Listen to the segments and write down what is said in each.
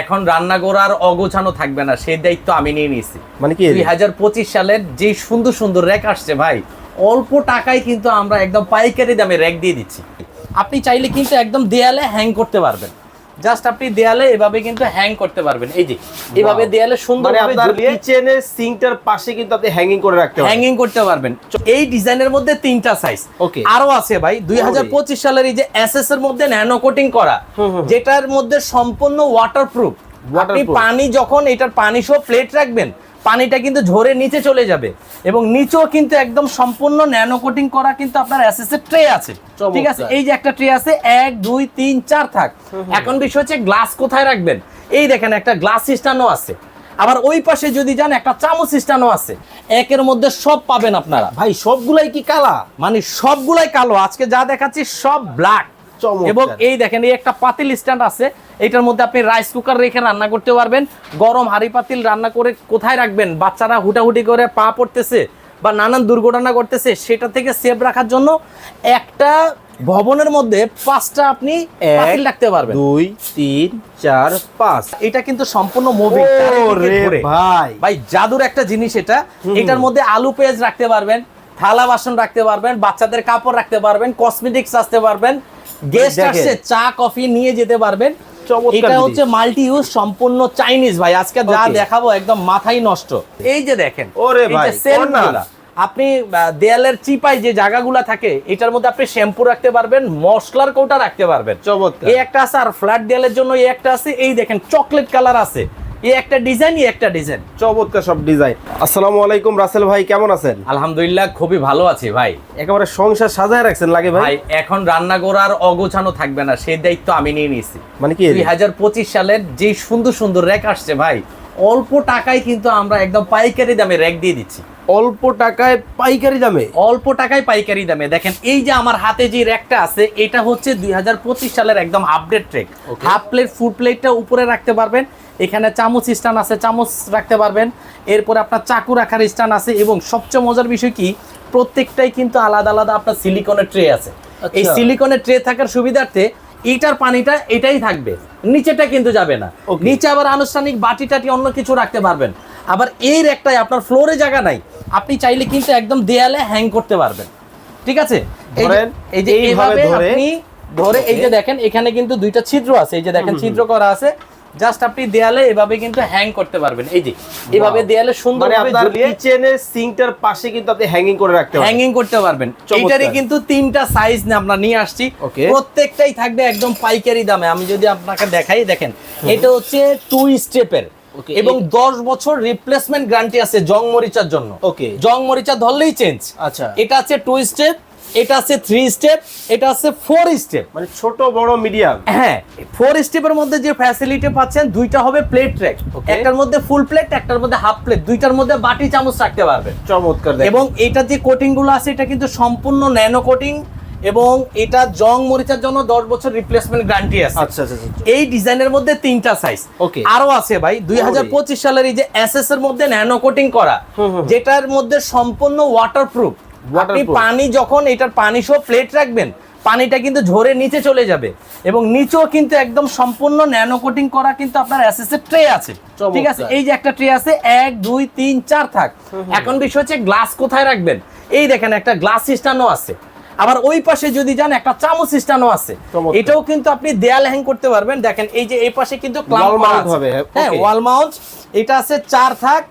এখন রান্না করার অগোছানো থাকবে না সেই দায়িত্ব আমি নিয়ে নিয়েছি। মানে কি দুই হাজার পঁচিশ সালের যে সুন্দর সুন্দর র্যাক আসছে ভাই অল্প টাকায় কিন্তু আমরা একদম পাইকারি দামে র্যাক দিয়ে দিচ্ছি। আপনি চাইলে কিন্তু একদম দেয়ালে হ্যাং করতে পারবেন। জাস্ট আপনি দেয়ালে এভাবে কিন্তু হ্যাং করতে পারবেন। এই যে এভাবে দেয়ালে সুন্দর মানে আপনার কিচেনের সিঙ্কটার পাশে কিন্তু আপনি হ্যাঙ্গিং করে রাখতে পারেন হ্যাঙ্গিং করতে পারবেন। এই ডিজাইনের মধ্যে তিনটা সাইজ ওকে আরও আছে ভাই 2025 সালের এই যে এসএস এর মধ্যে ন্যানো কোটিং করা যেটার মধ্যে সম্পূর্ণ ওয়াটারপ্রুফ আপনি পানি যখন এটার পানি সহ প্লেট রাখবেন পানিটা কিন্তু ঝরে নিচে চলে যাবে। এবং নিচেও কিন্তু একদম সম্পূর্ণ ন্যানো কোটিং করা কিন্তু আপনার এসএস এর ট্রে আছে। ঠিক আছে? এই যে একটা ট্রে আছে এক দুই তিন চার থাক। এখন বিষয় হচ্ছে গ্লাস কোথায় রাখবেন? এই দেখেন একটা গ্লাস সিস্টেমও আছে। আবার ওই পাশে যদি যান একটা চামচ সিস্টেমও আছে। একের মধ্যে সব পাবেন আপনারা। ভাই সবগুলাই কি কালা? মানে সবগুলাই কালো। আজকে যা দেখাচ্ছি সব ব্ল্যাক। এবং এই দেখেন এই একটা পাতিল স্ট্যান্ড আছে। এটার মধ্যে আপনি রাইস কুকার রেখে রান্না করতে পারবেন। গরম হাঁড়ি পাতিল রান্না করে কোথায় রাখবেন? বাচ্চারা হুটাহুটি করে পা পড়তেছে বা নানান দুর্ঘটনা করতেছে সেটা থেকে সেভ রাখার জন্য একটা ভবনের মধ্যে পাঁচটা আপনি পাতিল রাখতে পারবেন। দুই তিন চার পাঁচ। এটা কিন্তু সম্পূর্ণ মুভিং ভাই। ভাই জাদুর একটা জিনিস এটা। এটার মধ্যে আলু পেঁয়াজ রাখতে পারবেন থালা বাসন রাখতে পারবেন বাচ্চাদের কাপড় রাখতে পারবেন কসমেটিক্স আসতে পারবেন গেস্ট আসছে চা কফি নিয়ে যেতে পারবেন। এটা হচ্ছে মাল্টি ইউজ সম্পূর্ণ চাইনিজ ভাই। আজকে যা দেখাবো একদম মাথাই নষ্ট। এই যে দেখেন ওরে ভাই, আপনি দেয়ালের চিপায় যে জায়গাগুলো থাকে এটার মধ্যে আপনি শ্যাম্পু রাখতে পারবেন মশলার কৌটা রাখতে পারবেন। চমৎকার। এই একটা আছে আর ফ্ল্যাট দেয়ালের জন্য এই একটা আছে। এই দেখেন চকলেট কালার আছে। এই একটা ডিজাইন এই একটা ডিজাইন চমৎকার সব ডিজাইন আসসালামু আলাইকুম রাসেল ভাই কেমন আছেন? আলহামদুলিল্লাহ খুবই ভালো আছি ভাই। একেবারে সংসার সাজায় রাখছেন লাগে ভাই? এখন রান্না করার অগোছানো থাকবে না সেই দায়িত্ব আমি নিয়ে নিয়েছি। মানে কি দুই হাজার পঁচিশ সালের যে সুন্দর সুন্দর র্যাক আসছে ভাই অল্প টাকায় কিন্তু আমরা একদম পাইকারি দামে রেক দিয়ে দিচ্ছি। অল্প টাকায় পাইকারি দামে। অল্প টাকায় পাইকারি দামে। দেখেন এই যে আমার হাতে যে র্যাকটা আছে এটা হচ্ছে দুই সালের একদম আপডেট ট্রেক হাফ প্লেট ফুড প্লেটটা উপরে রাখতে পারবেন। এখানে চামচ স্ট্যান্ড আছে চামচ রাখতে পারবেন। এরপরে আপনার চাকু রাখার স্ট্যান্ড আছে এবং সবচেয়ে মজার বিষয় কি প্রত্যেকটাই কিন্তু আলাদা আলাদা আপনার সিলিকনের ট্রে আছে। এই আচ্ছা। সিলিকনের ট্রে থাকার সুবিধার্থে এইটার পানিটা এটাই থাকবে নিচেটা কিন্তু যাবে না. নিচে আবার আনুষ্ঠানিক বাটি টাটি অন্য কিছু রাখতে পারবেন। আবার এই র্যাকটাই আপনার ফ্লোরে জায়গা নাই। আপনি চাইলে কিন্তু একদম দেয়ালে হ্যাং করতে পারবেন। ঠিক আছে? এই যে- এইভাবে আপনি ধরে এই যে দেখেন এখানে কিন্তু দুইটা ছিদ্র আছে। এই যে দেখেন ছিদ্র করা আছে। জাস্ট আপনি দেয়ালে এভাবে কিন্তু হ্যাং করতে পারবেন। এই যে এভাবে. দেয়ালে সুন্দর মানে আপনার ঝুলিয়ে কিচেনের সিঙ্কটার পাশে কিন্তু আপনি হ্যাঙ্গিং করে রাখতে পারেন হ্যাঙ্গিং করতে পারবেন। এইটারই কিন্তু তিনটা সাইজ না আমরা নিয়ে আসছি। প্রত্যেকটাই থাকবে একদম পাইকারি দামে। আমি যদি আপনাকে দেখাই দেখেন এটা হচ্ছে টু স্টেপের. এবং দশ বছর রিপ্লেসমেন্ট গ্যারান্টি আছে জং মরিচার জন্য। ওকে জং মরিচা ধরলেই চেঞ্জ আচ্ছা। এটা আছে টু স্টেপ এটা আছে থ্রি স্টেপ এটা আছে ফোর স্টেপ মানে ছোট বড় মিডিয়াম হ্যাঁ ফোর স্টেপের মধ্যে যে ফ্যাসিলিটি পাচ্ছেন দুইটা হবে প্লেট ট্র্যাক একটার মধ্যে ফুল প্লেট একটার মধ্যে হাফ প্লেট দুইটার মধ্যে বাটি চামচ রাখতে পারবেন। চমৎকার এবং এটা যে কোটিংগুলো আছে এটা কিন্তু সম্পূর্ণ ন্যানো কোটিং এবং এটা জং মরিচার জন্য দশ বছর রিপ্লেসমেন্ট গ্যারান্টি আছে। আচ্ছা আচ্ছা আচ্ছা। এই ডিজাইনের মধ্যে তিনটা সাইজ Okay. আরও আছে ভাই দুই হাজার পঁচিশ সালের এই যে এসএস এর মধ্যে ন্যানো কোটিং করা। যেটার মধ্যে সম্পূর্ণ ওয়াটারপ্রুফ আপনি পানি যখন এটার পানি সহ প্লেট রাখবেন পানিটা কিন্তু ঝরে নিচে চলে যাবে। এবং নিচেও কিন্তু একদম সম্পূর্ণ ন্যানো কোটিং করা কিন্তু আপনার এর ট্রে আছে। ঠিক আছে? এই যে একটা ট্রে আছে এক দুই তিন চার থাক। এখন বিষয় হচ্ছে গ্লাস কোথায় রাখবেন? এই দেখেন একটা গ্লাস সিস্টেমও আছে। আবার ওই পাশে যদি যান একটা চামচ সিস্টেমও আছে। এটাও কিন্তু আপনি দেয়াল হ্যাং করতে পারবেন। দেখেন এই যে এই পাশে কিন্তু আছে। হবে, হ্যাঁ, হ্যাঁ ওয়াল মাউন্ট এটা আছে চার থাক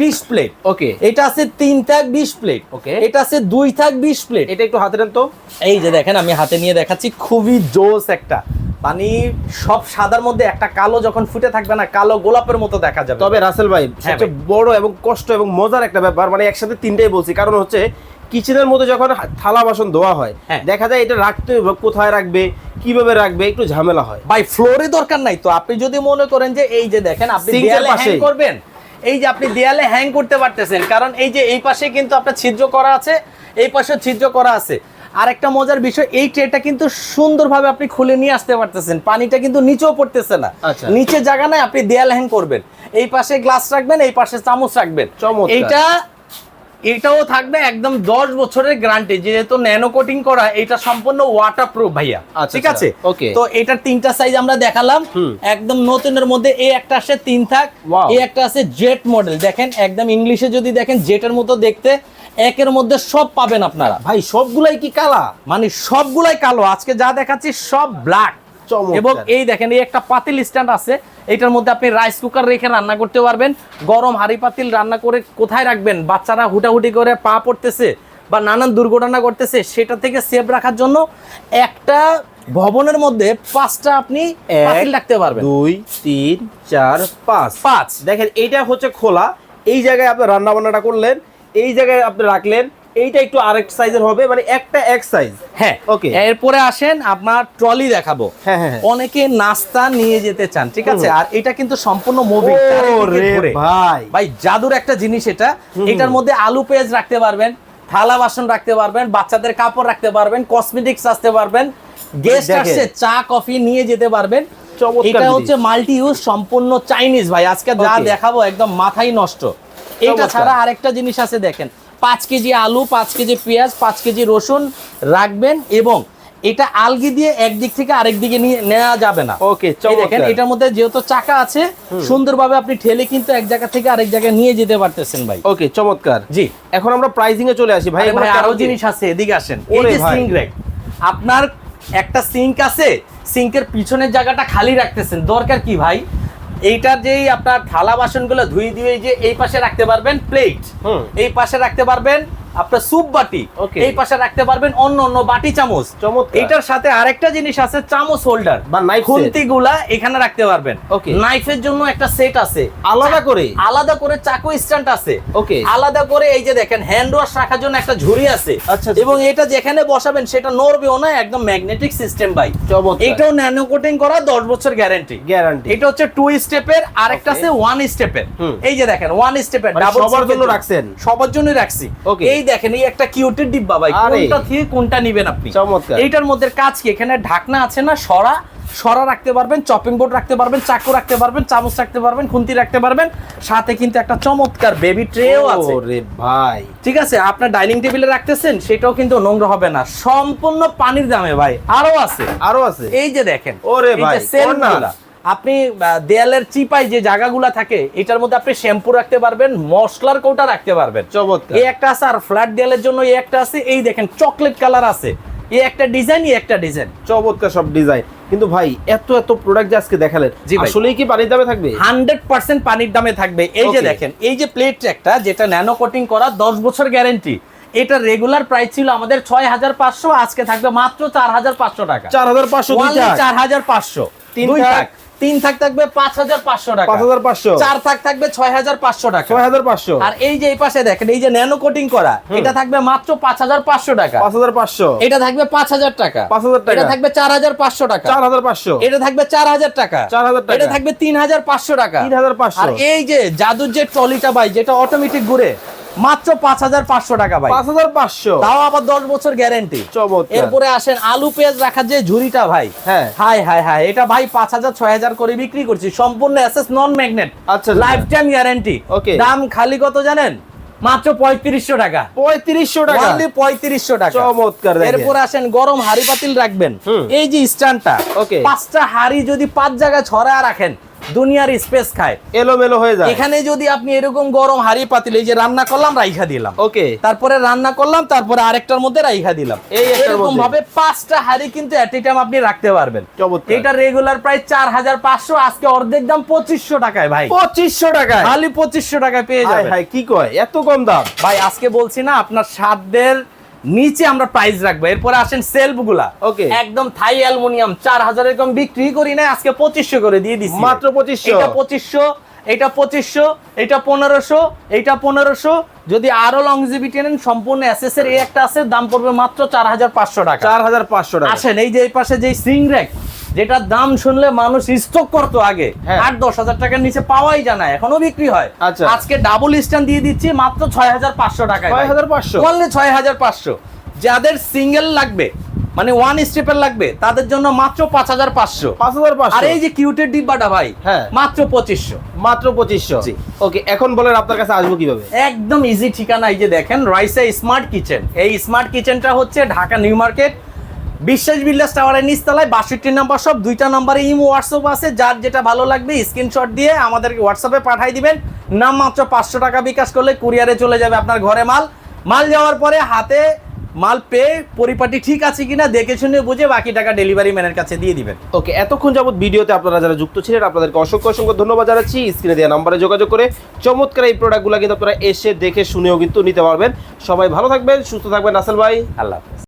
বিশ প্লেট ওকে এটা আছে থাক বিশ প্লেট Okay. এটা আছে থাক বিশ প্লেট এটা একটু হাতে নেন তো। এই যে দেখেন আমি হাতে নিয়ে দেখাচ্ছি খুবই জোস একটা। মানে সব সাদার মধ্যে একটা কালো যখন ফুটে থাকবে না কালো গোলাপের মতো দেখা যাবে। তবে রাসেল ভাই হ্যাঁ সবচেয়ে বড় এবং কষ্ট এবং মজার একটা ব্যাপার মানে একসাথে তিনটাই বলছি। কারণ হচ্ছে কিচেনের মধ্যে যখন থালা বাসন ধোয়া হয় হ্যাঁ। দেখা যায় এটা রাখতে হবে কোথায় রাখবে কীভাবে রাখবে একটু ঝামেলা হয়। ভাই ফ্লোরে দরকার নাই তো। আপনি যদি মনে করেন যে এই যে দেখেন আপনি দেয়ালে হ্যাং করবেন। এই যে আপনি দেয়ালে হ্যাং করতে পারতেছেন কারণ এই যে এই পাশে কিন্তু আপনার ছিদ্র করা আছে এই পাশে ছিদ্র করা আছে। আর একটা মজার বিষয় এই ট্রেটা কিন্তু সুন্দরভাবে আপনি খুলে নিয়ে আসতে পারতেছেন। পানিটা কিন্তু নিচেও পড়তেছে না। আচ্ছা। নিচে জায়গা নাই আপনি দেয়াল হ্যাং করবেন। এই পাশে গ্লাস রাখবেন এই পাশে চামচ রাখবেন। এইটা এটাও থাকবে একদম দশ বছরের গ্যারান্টি যেহেতু ন্যানো কোটিং করা এটা সম্পূর্ণ ওয়াটার প্রুফ ভাইয়া। আচ্ছা, ঠিক আছে? আচ্ছা, okay. তো এটার তিনটা সাইজ আমরা দেখালাম। একদম নতুনের মধ্যে এই একটা আসে তিন থাক. এই একটা আছে জেট মডেল দেখেন একদম ইংলিশে যদি দেখেন জেটের মতো দেখতে একের মধ্যে সব পাবেন আপনারা। ভাই সবগুলাই কি কালা? মানে সবগুলাই কালো। আজকে যা দেখাচ্ছি সব ব্ল্যাক। এবং এই দেখেন এই একটা পাতিল স্ট্যান্ড আছে। এটার মধ্যে আপনি রাইস কুকার রেখে রান্না করতে পারবেন। গরম হাঁড়ি পাতিল রান্না করে কোথায় রাখবেন? বাচ্চারা হুটাহুটি করে পা পড়তেছে বা নানান দুর্ঘটনা করতেছে সেটা থেকে সেভ রাখার জন্য একটা ভবনের মধ্যে পাঁচটা আপনি পাতিল রাখতে পারবেন। দুই তিন চার পাঁচ। পাঁচ। দেখেন এইটা হচ্ছে খোলা। এই জায়গায় আপনি রান্না বান্নাটা করলেন এই জায়গায় আপনি রাখলেন এইটা একটু আরেক সাইজের হবে মানে একটা এক সাইজ হ্যাঁ Okay. এরপরে আসেন আপনার ট্রলি দেখাবো। হ্যাঁ, হ্যাঁ, হ্যাঁ। অনেকে নাস্তা নিয়ে যেতে চান ঠিক আছে? আর এটা কিন্তু সম্পূর্ণ মুভিং ভাই। ভাই জাদুর একটা জিনিস এটা। এটার মধ্যে আলু পেঁয়াজ রাখতে পারবেন থালা বাসন রাখতে পারবেন বাচ্চাদের কাপড় রাখতে পারবেন কসমেটিক্স আসতে পারবেন গেস্ট। আসছে চা কফি নিয়ে যেতে পারবেন। এটা হচ্ছে মাল্টি ইউজ সম্পূর্ণ চাইনিজ ভাই। আজকে যা দেখাবো একদম মাথাই নষ্ট। এটা ছাড়া আরেকটা জিনিস আছে দেখেন। পাঁচ কেজি আলু পাঁচ কেজি পেঁয়াজ পাঁচ কেজি রসুন রাখবেন এবং এটা আলগি দিয়ে একদিক থেকে আরেক দিকে নিয়ে নেওয়া যাবে না। ওকে দেখেন এটার মধ্যে যেহেতু চাকা আছে সুন্দরভাবে আপনি ঠেলে কিন্তু এক জায়গা থেকে আরেক জায়গায় নিয়ে যেতে পারতেছেন ভাই। ওকে চমৎকার। জি। এখন আমরা প্রাইজিং এ চলে আসি। ভাই ভাই আরও জিনিস আছে এদিকে আসেন। এই যে সিঙ্ক র্যাক আপনার একটা সিঙ্ক আছে সিঙ্কের পিছনের জায়গাটা খালি রাখতেছেন। দরকার কি ভাই? এইটার যেই আপনার থালা বাসনগুলো ধুয়ে দিয়ে যে এই পাশে রাখতে পারবেন প্লেট হুম। এই পাশে রাখতে পারবেন আপনার স্যুপ বাটি। এই পাশে রাখতে পারবেন অন্য অন্য বাটি চামচ। এটার সাথে আরেকটা জিনিস আছে চামচ হোল্ডার বা knife set। খুন্তি গুলা এখানে রাখতে পারবেন। Okay. নাইফের জন্য একটা সেট আছে। আলাদা করে? আলাদা করে চাকু স্ট্যান্ড আছে। Okay. আলাদা করে এই যে দেখেন হ্যান্ড ওয়াশ রাখার জন্য একটা ঝুড়ি আছে। আচ্ছা, আচ্ছা। এবং এটা যেখানে বসাবেন সেটা নড়বেও না একদম ম্যাগনেটিক সিস্টেম ভাই। এটাও ন্যানো কোটিং করা 10 বছর গ্যারান্টি গ্যারান্টি এটা হচ্ছে টু স্টেপের আরেকটা. আছে ওয়ান স্টেপের। এই যে দেখেন ওয়ান স্টেপের মানে সবার জন্য রাখছেন? সবার জন্য রাখছি। ওকে এই দেখেন এই একটা কিউটের ডিব্বা ভাই। কোনটা থেকে কোনটা নেবেন আপনি? চমৎকার। এইটার মধ্যে কাজ কি? এখানে ঢাকনা আছে না সরা। সরা রাখতে পারবেন চপিং বোর্ড রাখতে পারবেন চাকু রাখতে পারবেন চামচ রাখতে পারবেন খুন্তি রাখতে পারবেন। সাথে কিন্তু একটা চমৎকার বেবি ট্রেও আছে। ওরে ভাই। ঠিক আছে আপনার ডাইনিং টেবিলে রাখতেছেন সেটাও কিন্তু নোংরা হবে না। সম্পূর্ণ পানির দামে ভাই আরও আছে। আরও আছে? এই যে দেখেন ওরে ভাই। আপনি দেয়ালের চিপাই যে জায়গাগুলা থাকে এটার মধ্যে আপনি শ্যাম্পু রাখতে পারবেন মশলার কৌটা রাখতে পারবেন। চমৎকার। এই একটা আছে আর ফ্ল্যাট দেয়ালের জন্য এই একটা আছে এই দেখেন চকলেট কালার আছে। এই একটা ডিজাইন এই একটা ডিজাইন চমৎকার সব ডিজাইন কিন্তু ভাই এত এত প্রোডাক্ট যে আজকে দেখালেন আসলেই কি পানির দামে থাকবে? হান্ড্রেড পার্সেন্ট পানির দামে থাকবে। এই যে দেখেন এই যে প্লেট একটা যেটা ন্যানো কোটিং করা দশ বছর গ্যারেন্টি এটা রেগুলার প্রাইস ছিল আমাদের ছয় হাজার পাঁচশো আজকে থাকবে মাত্র চার হাজার পাঁচশো টাকা। চার হাজার পাঁচশো চার হাজার পাঁচশো। তিন তিন থাক থাকবে পাঁচ হাজার পাঁচশো টাকা। পাঁচ হাজার পাঁচশো। চার থাক থাকবে ছয় হাজার পাঁচশো টাকা। ছয় হাজার পাঁচশো। আর এই যে এই পাশে দেখেন এই যে ন্যানো কোটিং করা এটা থাকবে মাত্র পাঁচ হাজার পাঁচশো টাকা। পাঁচ হাজার পাঁচশো। এটা থাকবে পাঁচ হাজার টাকা। পাঁচ হাজার টাকা। থাকবে চার হাজার পাঁচশো টাকা। চার হাজার পাঁচশো। এটা থাকবে চার হাজার টাকা। 4,000 টাকা। এটা থাকবে তিন হাজার পাঁচশো টাকা। তিন হাজার পাঁচশো। আর এই যে জাদুর যে ট্রলিটা ভাই যেটা অটোমেটিক ঘুরে মাত্র পাঁচ হাজার পাঁচশো টাকা ভাই। পাঁচ হাজার পাঁচশো। তাও আবার দশ বছর গ্যারেন্টি এরপরে আসেন আলু পেঁয়াজ রাখার যে ঝুড়িটা ভাই। হ্যাঁ। হাই হাই হাই এটা ভাই পাঁচ হাজার ছয় হাজার করে বিক্রি করছি। সম্পূর্ণ এসএস নন ম্যাগনেট আচ্ছা। Lifetime guarantee. দাম খালি কত জানেন? মাত্র পঁয়ত্রিশশো টাকা। পঁয়ত্রিশশো টাকা। পঁয়ত্রিশশো টাকা। চমৎকার। এরপরে আসেন গরম হাড়ি পাতিল রাখবেন। এই যে স্ট্যান্ডটা Okay. পাঁচটা হাড়ি যদি পাঁচ জায়গায় ছড়া রাখেন দুনিয়ার স্পেস খায়। এলোমেলো হয়ে যায়। এখানে যদি আপনি এরকম গরম হাড়ি পাতিল এই যে রান্না করলাম রাইখা দিলাম। ওকে। তারপরে রান্না করলাম তারপরে আরেকটার মধ্যে রাইখা দিলাম। এই এরকম ভাবে পাঁচটা হাড়ি কিন্তু এট টাইম আপনি রাখতে পারবেন। এটা রেগুলার প্রাইস চার হাজার পাঁচশো আজকে অর্ধেক দাম পঁচিশশো টাকায় ভাই। পঁচিশশো টাকায়? খালি পঁচিশশো টাকায় পেয়ে যাবেন। হাই কি কয়? এত কম দাম। ভাই আজকে বলছি না আপনার সাধ্যের নিচে আমরা প্রাইস রাখব। এরপরে আসেন সেলফগুলা। ওকে একদম থাই অ্যালুমিনিয়াম চার হাজারের কম বিক্রি করি না আজকে পঁচিশশো করে দিয়ে দিচ্ছি মাত্র পঁচিশশো। এটা পঁচিশশো এটা পঁচিশশো এটা পনেরোশো এটা পনেরোশো। যদি আরও লংজিভিটি নেন সম্পূর্ণ এই একটা আছে দাম পড়বে মাত্র চার হাজার পাঁচশো টাকা। চার হাজার পাঁচশো টাকা। আসেন এই যে এই পাশে যে সিং র্যাক যেটার দাম শুনলে মানুষ স্টক করতো আগে। হ্যাঁ। আট দশ হাজার টাকার নিচে পাওয়াই যায় না এখনও বিক্রি হয়। আচ্ছা। আজকে ডাবল স্ট্যান্ড দিয়ে দিচ্ছি মাত্র ছয় হাজার পাঁচশো টাকা ছয় হাজার পাঁচশো? অনলি ছয় হাজার পাঁচশো। যাদের সিঙ্গেল লাগবে মানে ওয়ান স্টেপের লাগবে তাদের জন্য মাত্র পাঁচ হাজার পাঁচশো। পাঁচ হাজার পাঁচশো। আর এই যে কিউটের ডিব্বাটা ভাই হ্যাঁ। মাত্র পঁচিশশো। মাত্র পঁচিশশো। ওকে এখন বলেন আপনার কাছে আসব কীভাবে? একদম ইজি ঠিকানা এই যে দেখেন রাইসা স্মার্ট কিচেন এই স্মার্ট কিচেনটা হচ্ছে ঢাকা নিউ মার্কেট বিশ্বাস বিল্লাস টাওয়ারের নিচতলায় বাষট্টি নাম্বার সব দুইটা নাম্বারে ইমো হোয়াটসঅ্যাপ আছে। যার যেটা ভালো লাগবে স্ক্রিনশট দিয়ে আমাদের হোয়াটসঅ্যাপে পাঠাই দিবেন। নাম মাত্র পাঁচশো টাকা বিকাশ করলে কুরিয়ারে চলে যাবে আপনার ঘরে মাল। মাল যাওয়ার পরে হাতে মাল পেয়ে পরিপাটি ঠিক আছে কিনা দেখে শুনে বুঝে বাকি টাকা ডেলিভারি ম্যানের কাছে দিয়ে দিবেন। ওকে, এতক্ষণ যাবত ভিডিওতে আপনারা যারা যুক্ত ছিলেন, আপনাদেরকে অসংখ্য অসংখ্য ধন্যবাদ জানাচ্ছি। স্ক্রিনে দেওয়া নাম্বারে যোগাযোগ করে চমৎকার এই প্রোডাক্টগুলো কিন্তু আপনারা এসে দেখে শুনেও কিন্তু নিতে পারবেন। সবাই ভালো থাকবেন, সুস্থ থাকবেন। আসল ভাই, আল্লাহ হাফেজ।